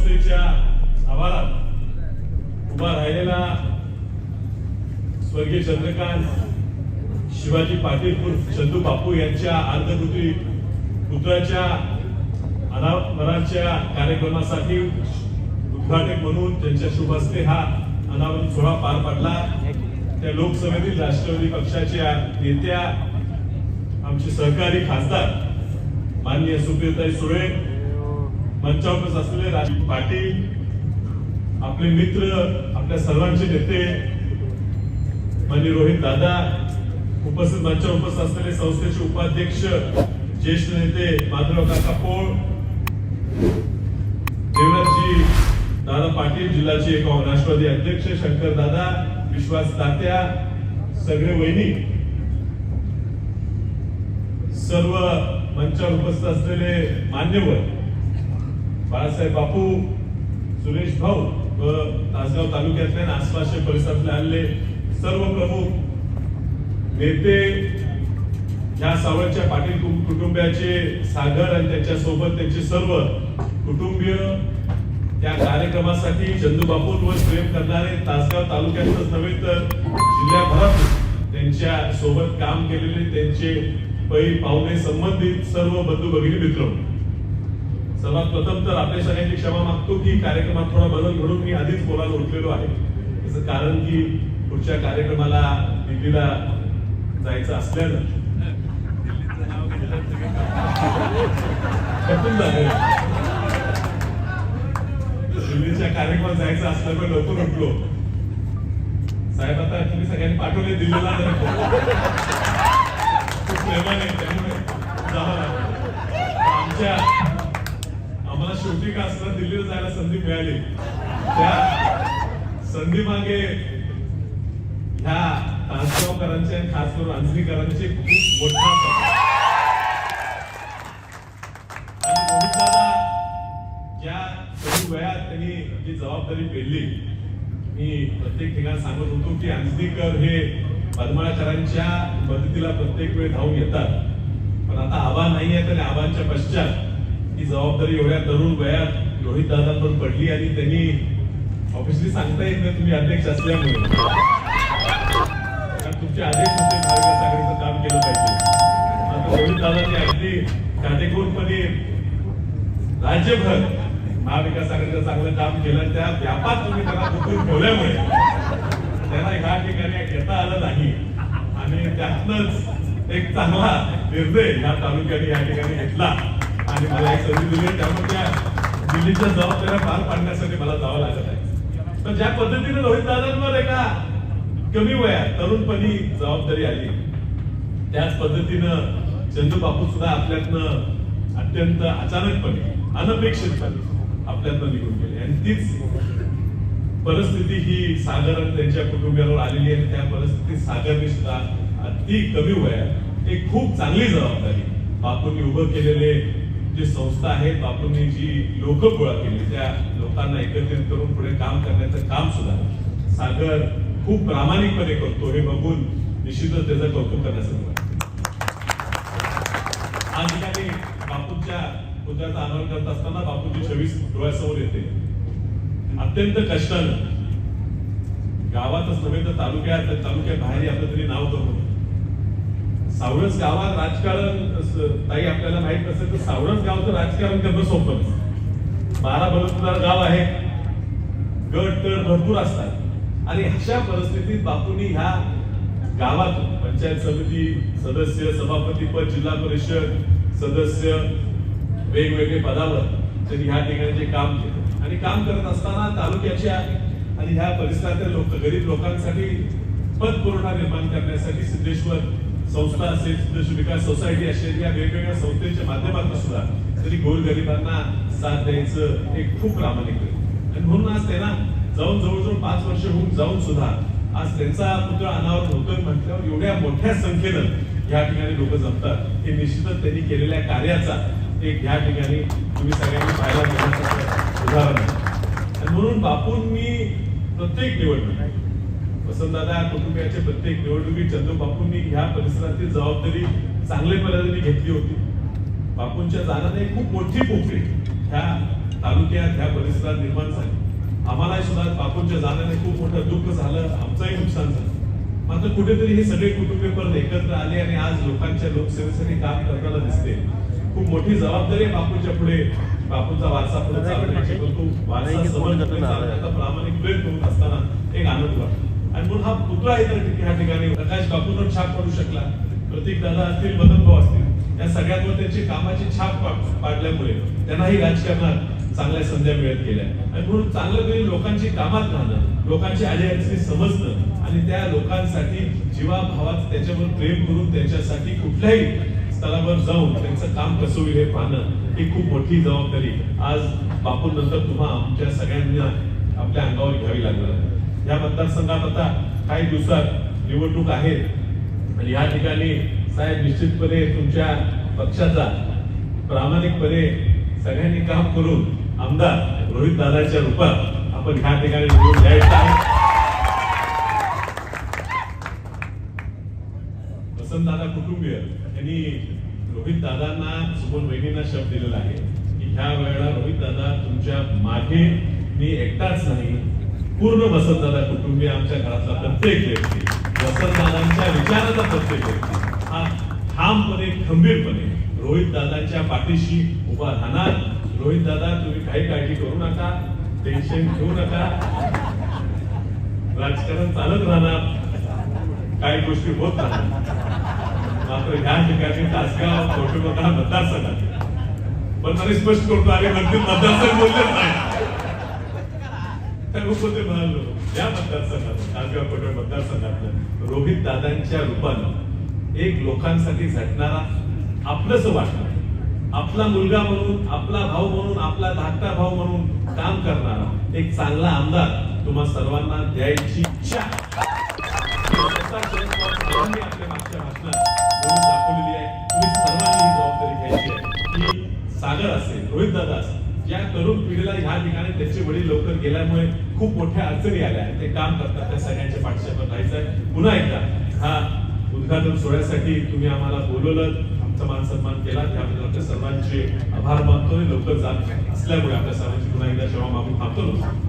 संस्थेच्या आवारात उभा राहिलेला स्वर्गीय चंद्रकांत शिवाजी पाटील चंदू बापू यांच्या अर्धकृती पुत्राच्या अनावरणाच्या कार्यक्रमासाठी उद्घाटक म्हणून त्यांच्या शुभ हस्ते हा अनावरण सोहळा पार पडला. त्या लोकसभेतील राष्ट्रवादी पक्षाच्या नेत्या आमचे सहकारी खासदार माननीय सुप्रियताई सुळे मंचावर असलेले राजीव पाटील आपले मित्र आपल्या सर्वांचे नेते माननीय रोहित दादा उपस्थित मंचावर उपस्थित असलेले संस्थेचे उपाध्यक्ष ज्येष्ठ नेते माधुराव काका पोळ देवराजी दादा पाटील जिल्ह्याचे एक राष्ट्रवादी अध्यक्ष शंकर दादा विश्वास तात्या सगळे वैनी सर्व मंचावर उपस्थित असलेले मान्यवर बाळासाहेब बापू सुरेश भाऊ व तासगाव तालुक्यातल्या आसपासच्या परिसरातले आलेले सर्व प्रमुख नेते या सावळच्या पाटील कुटुंबियाचे सागर आणि त्यांच्यासोबत त्यांचे सर्व कुटुंबीय या कार्यक्रमासाठी चंदूबापूंवर प्रेम करणारे तासगाव तालुक्यातच नव्हे तर जिल्ह्याभरात त्यांच्यासोबत काम केलेले त्यांचे पै पाहुणे संबंधित सर्व बंधू भगिनी मित्र. सर्वात प्रथम तर आपल्या सगळ्यांची क्षमा मागतो की कार्यक्रमात थोडा बदल घडून मी आधीच बोलायला उठलेलो आहे. त्याचं कारण की पुढच्या कार्यक्रमाला दिल्लीला जायचं असल्यानं. दिल्लीच्या कार्यक्रमात जायचं असल्यामुळे लवकर उठलो. साहेब आता तुम्ही सगळ्यांनी पाठवले दिल्लीला. खूप प्रेमाने त्यामुळे जावं लागलं. आमच्या शेवटी का दिल्लीला जायला संधी मिळाली? त्या संधी मागे ह्या तासगावकरांचे आणि खास करून अंजनीकरांचे खूप मोठा आणि ज्या कमी वयात त्यांनी जी जबाबदारी पेरली मी प्रत्येक ठिकाणी सांगत होतो की अंजनीकर हे पद्माळकरांच्या मदतीला प्रत्येक वेळ धावून येतात. पण आता आबा नाही आहे आणि आबांच्या पश्चात ही जबाबदारी एवढ्या तरुण वयात रोहित दादांवर पडली आणि त्यांनी ऑफिसली सांगता येत नाही तुम्ही अध्यक्ष असल्यामुळे. कारण तुमचे आदेश होते महाविकास आघाडीचं काम केलं पाहिजे. आता रोहित दादांनी अगदी काटेकोरपणे राज्यभर महाविकास आघाडीचं चांगलं काम केलं. त्या व्यापात तुम्ही त्यांना दुखून ठेवल्यामुळे त्यांना ह्या ठिकाणी घेता आलं नाही. आणि त्यातनच एक चांगला निर्णय या तालुक्याने या ठिकाणी घेतला. आणि मला एक संधी दिली त्यामुळे त्या दिल्लीच्या जबाबदाऱ्या पार पाडण्यासाठी मला जावं लागत आहे तर ज्या पद्धतीने रोहित दादांवर एका कमी वयात तरुणपणी जबाबदारी आली त्याच पद्धतीनं चंदू बापू सुद्धा आपल्यातनं अत्यंत अचानकपणे अनपेक्षितपणे आपल्यातनं निघून गेले आणि तीच परिस्थिती ही सागर त्यांच्या कुटुंबियांवर आलेली आहे त्या परिस्थितीत सागरने सुद्धा अति कमी वयात एक खूप चांगली जबाबदारी बापूंनी उभं केलेले जे संस्था आहेत बापूंनी जी लोक गोळा केली त्या लोकांना एकत्रित करून पुढे काम करण्याचं काम सुद्धा सागर खूप प्रामाणिकपणे करतो हे बघून निश्चितच त्याचं कौतुक करण्याचं आज ठिकाणी बापूंच्या पुतळ्याचा अनावरण करत असताना बापूंची छवीस डोळ्यासमोर येते. अत्यंत कष्टानं. गावातच नव्हे तर तालुक्यात तर तालुक्यात बाहेर आपलं तरी नाव कमवलं सावरस गावात राजकारण ताई आपल्याला माहीत नसेल तर सावरस गावचं राजकारण करणं सोपं नसतं. बारा बलुतदार गाव आहे. गट तर भरपूर असतात. आणि अशा परिस्थितीत बापूंनी ह्या गावातून पंचायत समिती सदस्य सभापती पद जिल्हा परिषद सदस्य वेगवेगळे पदावर त्यांनी ह्या ठिकाणी जे काम केलं. आणि काम करत असताना तालुक्याच्या आणि ह्या परिसरातील लोक गरीब लोकांसाठी पद पुरवठा निर्माण करण्यासाठी सिद्धेश्वर संस्था असेल सिद्धेश्वर विकास सोसायटी असेल या वेगवेगळ्या संस्थेच्या माध्यमातून सुद्धा तरी गोरगरिबांना साथ द्यायचं हे खूप प्रामाणिक आणि म्हणून आज त्यांना जाऊन जवळजवळ पाच वर्ष होऊन जाऊन सुद्धा आज त्यांचा पुत्र अनावर होतोय म्हटल्यावर एवढ्या मोठ्या संख्येनं या ठिकाणी लोक जमतात. हे निश्चितच त्यांनी केलेल्या कार्याचा एक या ठिकाणी तुम्ही सगळ्यांनी पाहायला मिळण्याचं उदाहरण आहे. आणि म्हणून बापूंनी प्रत्येक निवडणूक वसंतदादा कुटुंबियाच्या प्रत्येक निवडणुकीत चंदू बापूंनी ह्या परिसरातील जबाबदारी चांगल्या पद्धतीने घेतली होती. बापूंच्या जाण्याने खूप मोठी पोकळी ह्या तालुक्यात ह्या परिसरात निर्माण झाली. आम्हाला सुद्धा बापूंच्या जाण्याने खूप मोठं दुःख झालं आमचंही नुकसान झालं. मात्र कुठेतरी हे सगळे कुटुंबीय परत एकत्र आले आणि आज लोकांच्या लोकसेवेसाठी काम करताना दिसते. खूप मोठी जबाबदारी आहे बापूंच्या पुढे. बापूंचा वारसा पुढे परंतु वारसा समज करण्याचा प्रामाणिक प्रयत्न होत असताना एक आनंद वाटतो. आणि म्हणून हा पुतळा इतर ह्या ठिकाणी प्रकाश बापूंवर छाप पडू शकला. प्रतीक दादा असतील मदन भाऊ असतील. या सगळ्यांवर त्यांची कामाची छाप पाडल्यामुळे त्यांनाही राजकारणात चांगल्या संध्या मिळत गेल्या. आणि म्हणून चांगलं तरी लोकांची कामात राहणं लोकांची आजी समजणं आणि त्या लोकांसाठी जीवाभावात त्याच्यावर प्रेम करून त्यांच्यासाठी कुठल्याही स्तरावर जाऊन त्यांचं काम कसं होईल हे पाहणं ही खूप मोठी जबाबदारी आज बापूनंतर तुम्हा आमच्या सगळ्यांना आपल्या अंगावर घ्यावी लागणार आहे. या मतदारसंघात आता काही दिवसात निवडणूक आहे. आणि या ठिकाणी साहेब निश्चितपणे तुमच्या पक्षाचा प्रामाणिकपणे सगळ्यांनी काम करून आमदार रोहित दादाच्या रूपात आपण ह्या ठिकाणी निवडून द्यायचं आहे. वसंतदादा कुटुंबीय यांनी रोहित दादांना सुमन वहिनींना शब्द दिलेला आहे की ह्या वेळेला रोहित दादा तुमच्या मागे मी एकटाच नाही. पूर्ण वसंतदादा कुटुंबीय आमच्या घरातला प्रत्येक व्यक्ती वसंतदादांच्या विचाराचा प्रत्येक व्यक्ती हा ठामपणे खंबीरपणे रोहित दादांच्या पाठीशी उभा राहणार. रोहित दादा तुम्ही काही काळजी करू नका टेन्शन घेऊ नका. राजकारण चालत राहणार. काही गोष्टी होत राहणार. मात्र ह्या ठिकाणी तासगाव कोटमता मतदारसंघात पण मला स्पष्ट करतो अरे नक्की मतदारसंघ बोलले नाही. त्या म्हणालो या मतदारसंघात तासगाव कोटम रोहित दादांच्या रूपानं एक लोकांसाठी झटणारा आपलंच वाटणार आपला मुलगा म्हणून आपला भाऊ म्हणून आपला धाकटा भाऊ म्हणून काम करणारा एक चांगला आमदार तुम्हा सर्वांना द्यायची इच्छा आपल्या मागच्या भाषणात दाखवलेली आहे. तुम्ही सर्वांनी ही जबाबदारी घ्यायची आहे. की सागर असेल रोहित दादा असेल या तरुण पिढीला ह्या ठिकाणी त्यांचे वडील लवकर गेल्यामुळे खूप मोठ्या अडचणी आल्या. आहेत ते काम करतात त्या सगळ्यांच्या पाठीशी राहायचं आहे. पुन्हा एकदा हा उद्घाटन सोहळ्यासाठी तुम्ही आम्हाला बोलवलं आमचा मान सन्मान केला. त्याबद्दल आपल्या सर्वांचे आभार मानतोय लवकर जात असल्यामुळे आपल्या सर्वांची पुन्हा एकदा क्षमा मागून थांबतो.